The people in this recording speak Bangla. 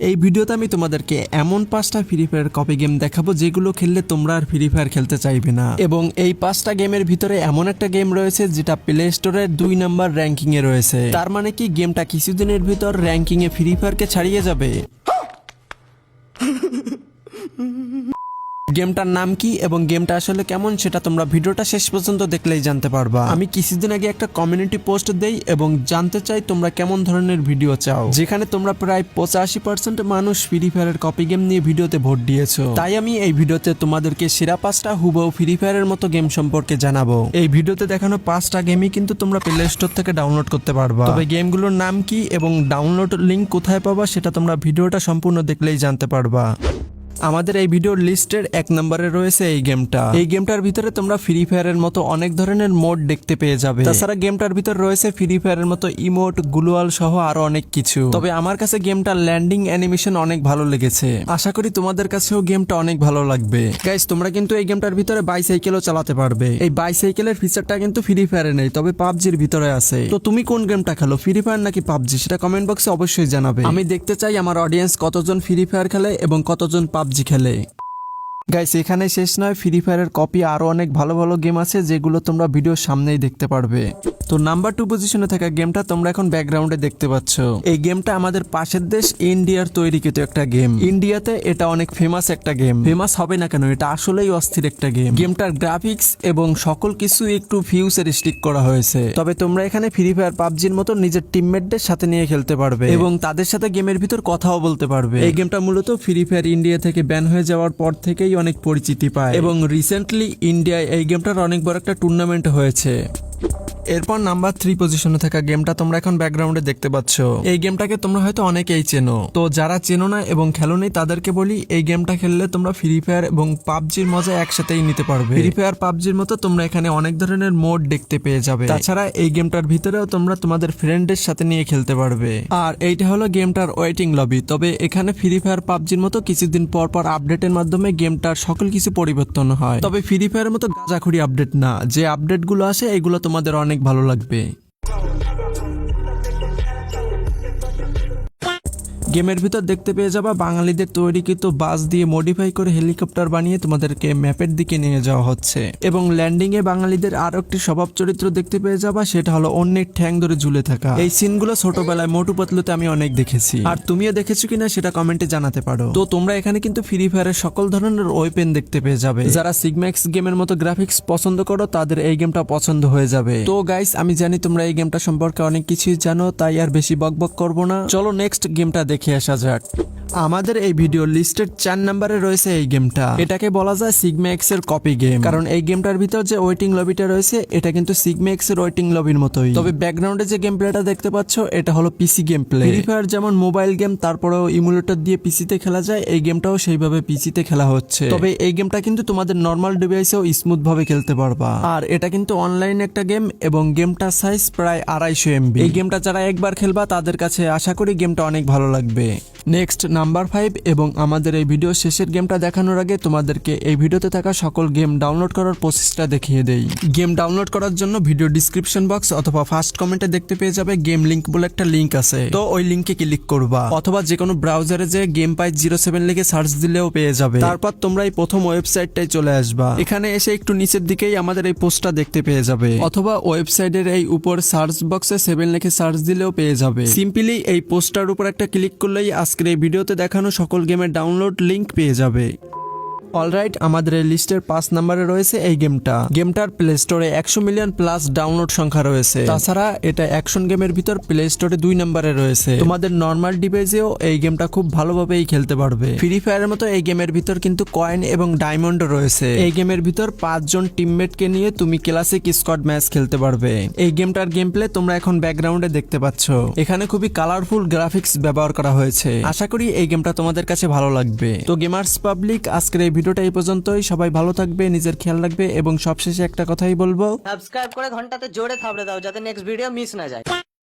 এই ভিডিওতে আমি তোমাদেরকে এমন পাঁচটা ফ্রি ফায়ার কপি গেম দেখাবো যেগুলো খেললে তোমরা আর ফ্রি ফায়ার খেলতে চাইবে না। এবং এই পাঁচটা গেমের ভিতরে এমন একটা গেম রয়েছে যেটা প্লে স্টোরের দুই নাম্বার র্যাঙ্কিং এ রয়েছে। তার মানে কি গেমটা কিছুদিনের ভিতর র্যাঙ্কিং এ ফ্রি ফায়ারকে ছাড়িয়ে যাবে? গেমটার নাম কি এবং গেমটা আসলে কেমন সেটা তোমরা ভিডিওটা শেষ পর্যন্ত দেখলেই জানতে পারবা। আমি কিছুদিন আগে একটা কমিউনিটি পোস্ট দেই এবং জানতে চাই তোমরা কেমন ধরনের ভিডিও চাও। যেখানে তোমরা প্রায় পঁচাশি পার্সেন্ট মানুষ ফ্রি ফায়ারের কপি গেম নিয়ে ভিডিওতে ভোট দিয়েছ। তাই আমি এই ভিডিওতে তোমাদেরকে সেরা পাঁচটা হুবহু ফ্রি ফায়ারের মতো গেম সম্পর্কে জানাব। এই ভিডিওতে দেখানো পাঁচটা গেমই কিন্তু তোমরা প্লে স্টোর থেকে ডাউনলোড করতে পারবা। তবে গেমগুলোর নাম কি এবং ডাউনলোড লিঙ্ক কোথায় পাবা সেটা তোমরা ভিডিওটা সম্পূর্ণ দেখলেই জানতে পারবা। আমাদের এই ভিডিওর লিস্টের এক নম্বরে রয়েছে এই গেমটা। এই গেমটার ভিতরে তোমরা ফ্রি ফায়ারের মতো অনেক ধরনের মোড দেখতে পেয়ে যাবে। তাছাড়া গেমটার ভিতর রয়েছে ফ্রি ফায়ারের মতো ইমোট গ্লুয়াল সহ আরও অনেক কিছু। তবে আমার কাছে গেমটার ল্যান্ডিং অ্যানিমেশন অনেক ভালো লেগেছে। আশা করি তোমাদের কাছেও গেমটা অনেক ভালো লাগবে। গাইস তোমরা কিন্তু এই গেমটার ভিতরে বাইসাইকেলও চালাতে পারবে। এই বাইসাইকেলের ফিচারটা কিন্তু ফ্রি ফায়ারে নেই, তবে পাবজির ভিতরে আছে। তো তুমি কোন গেমটা খেলো ফ্রি ফায়ার নাকি পাবজি? সেটা কমেন্ট বক্সে অবশ্যই জানাবে। আমি দেখতে চাই আমার অডিয়েন্স কতজন ফ্রি ফায়ার খেলে এবং কতজন পাবজি খেলে। গাইস এখানে শেষ নয় ফ্রি ফায়ারের কপি আরও অনেক ভালো ভালো গেম আছে যেগুলো তোমরা ভিডিওর সামনেই দেখতে পারবে। তো নাম্বার টু পজিশনে থাকা গেমটা তোমরা এখন ব্যাকগ্রাউন্ডে দেখতে পাচ্ছ। এই গেমটা আমাদের পাশের দেশ ইন্ডিয়ার তৈরিকৃত একটা গেম। ইন্ডিয়াতে এটা অনেক ফেমাস একটা গেম। ফেমাস হবে না কেন, এটা আসলেই অস্থির একটা গেম। গেমটার গ্রাফিক্স এবং সকল কিছু একটু ফিউচারিস্টিক করা হয়েছে। তবে তোমরা এখানে ফ্রি ফায়ার পাবজির মতো নিজের টিমমেটদের সাথে নিয়ে খেলতে পারবে। এবং তাদের সাথে গেমের ভিতর কথাও বলতে পারবে। এই গেমটা মূলত ফ্রি ফায়ার ইন্ডিয়া থেকে ব্যান হয়ে যাওয়ার পর থেকেই অনেক পরিচিতি পায়। এবং রিসেন্টলি ইন্ডিয়ায় এই গেমটার অনেক বড় একটা টুর্নামেন্ট হয়েছে। এরপর নাম্বার থ্রি পজিশনে থাকা গেমটা তোমরা এখন ব্যাকগ্রাউন্ডে দেখতে পাচ্ছ। এই গেমটাকে তোমরা হয়তো অনেকেই চেনো। তো যারা চেনো না এবং খেলোনি তাদেরকে বলি, এই গেমটা খেললে তোমরা ফ্রি ফায়ার এবং পাবজির মজা একসাথেই নিতে পারবে। ফ্রি ফায়ার পাবজির মতো তোমরা এখানে অনেক ধরনের মোড দেখতে পেয়ে যাবে। তাছাড়া এই গেমটার ভিতরেও তোমরা তোমাদের ফ্রেন্ডের সাথে নিয়ে খেলতে পারবে। আর এইটা হলো গেমটার ওয়েটিং লবি তবে এখানে ফ্রি ফায়ার পাবজির মতো কিছুদিন পর পর আপডেটের মাধ্যমে গেমটার সকল কিছু পরিবর্তন হয়। তবে ফ্রি ফায়ারের মতো গাঁজাখুরি আপডেট না। যে আপডেটগুলো আসে, এগুলো তোমাদের অনেক ভালো লাগবে। গেমের ভিতর দেখতে পেয়ে যাবা, বাঙালিদের তৈরিকৃত বাস দিয়ে মডিফাই করে হেলিকপ্টার বানিয়ে তোমাদেরকে ম্যাপের দিকে নিয়ে যাওয়া হচ্ছে। এবং ল্যান্ডিং এ বাঙালিদের আরও একটি স্বভাব চরিত্র দেখতে পেয়ে যাবা, সেটা হলো অন্যের ঠ্যাং ধরে ঝুলে থাকা। এই সিনগুলো ছোটবেলায় মোটু পাতলুতে আমি অনেক দেখেছি। আর তুমিও দেখেছ কিনা সেটা কমেন্টে জানাতে পারো। তো তোমরা এখানে কিন্তু ফ্রি ফায়ারের সকল ধরনের ওয়েপেন দেখতে পেয়ে যাবে। যারা সিগম্যাক্স গেমের মতো গ্রাফিক্স পছন্দ করো, তাদের এই গেমটা পছন্দ হয়ে যাবে। তো গাইস আমি জানি তোমরা এই গেমটা সম্পর্কে অনেক কিছুই জানো, তাই আর বেশি বকবক করব না। চলো নেক্সট গেমটা দেখে। আসা যাক। আমাদের এই ভিডিও লিস্টের চার নাম্বারে রয়েছে এই গেমটা। এটাকে বলা যায় সিগমা এক্সের কপি গেম কারণ এই গেমটার ভিতর যে ওয়েটিং লবিটা রয়েছে, এটা কিন্তু সিগমা এক্সের ওয়েটিং লবির মতোই। তবে ব্যাকগ্রাউন্ডে যে গেম প্লেটা দেখতে পাচ্ছ, এটা হলো PC game play Free Fire যেমন মোবাইল গেম তারপরেও ইমুলেটর দিয়ে পিসিতে খেলা যায়, এই গেমটাও সেইভাবে পিসিতে খেলা হচ্ছে। তবে এই গেমটা কিন্তু তোমাদের নর্মাল ডিভাইসেও স্মুথ ভাবে খেলতে পারবা। আর এটা কিন্তু অনলাইন একটা গেম এবং গেমটার সাইজ প্রায় আড়াইশো এমবি এই গেমটা যারা একবার খেলবা, তাদের কাছে আশা করি গেমটা অনেক ভালো লাগবে। নেক্সট নাম্বার ফাইভ এবং আমাদের এই ভিডিও শেষের গেমটা দেখানোর আগে তোমাদেরকে এই ভিডিওতে থাকা সকল গেম ডাউনলোড করার প্রসেসটা দেখিয়ে দেই। গেম ডাউনলোড করার জন্য ভিডিও ডিসক্রিপশন বক্স অথবা ফার্স্ট কমেন্টে দেখতে পেয়ে যাবে গেম লিঙ্ক বলে একটা লিঙ্ক আছে। তো ওই লিংকে ক্লিক করবা। অথবা যে কোনো ব্রাউজারে যে গেম পাই জিরো সেভেন লিখে সার্চ দিলেও পেয়ে যাবে। তারপর তোমরা এই প্রথম ওয়েবসাইটটাই চলে আসবা। এখানে এসে একটু নিচের দিকেই আমাদের এই পোস্টটা দেখতে পেয়ে যাবে। অথবা ওয়েবসাইটের এই উপর সার্চ বক্সে সেভেন লিখে সার্চ দিলেও পেয়ে যাবে। সিম্পলি এই পোস্টার উপর একটা ক্লিক করলেই আজকের এই ভিডিওতে দেখানো সকল গেমের ডাউনলোড লিংক পেয়ে যাবে। অলরাইট, আমাদের লিস্টের পাঁচ নম্বরে রয়েছে এই গেমটা। গেমটার প্লে স্টোরে একশো মিলিয়ন প্লাস ডাউনলোড সংখ্যা রয়েছে। তাছাড়া এটা অ্যাকশন গেমের ভিতর প্লে স্টোরে দুই নম্বরে রয়েছে। তোমাদের নর্মাল ডিভাইসেও এই গেমটা খুব ভালোভাবেই খেলতে পারবে। ফ্রি ফায়ারের মতো এই গেমের ভিতর কিন্তু কয়েন এবং ডায়মন্ড রয়েছে। এই গেমের ভিতর পাঁচজন টিমমেটকে নিয়ে তুমি ক্লাসিক স্কোয়াড ম্যাচ খেলতে পারবে। এই গেমটার গেম প্লে তোমরা এখন ব্যাকগ্রাউন্ডে দেখতে পাচ্ছ। এখানে খুবই কালারফুল গ্রাফিক্স ব্যবহার করা হয়েছে। আশা করি এই গেমটা তোমাদের কাছে ভালো লাগবে। তো গেমার্স পাবলিক আজকের এই ভিডিওটা এই পর্যন্তই। সবাই ভালো থাকবে, নিজের খেয়াল রাখবে এবং সবশেষে একটা কথাই বলব। সাবস্ক্রাইব করে ঘন্টাতে জোরে থাবড়ে দাও, যাতে নেক্সট ভিডিও মিস না যায়।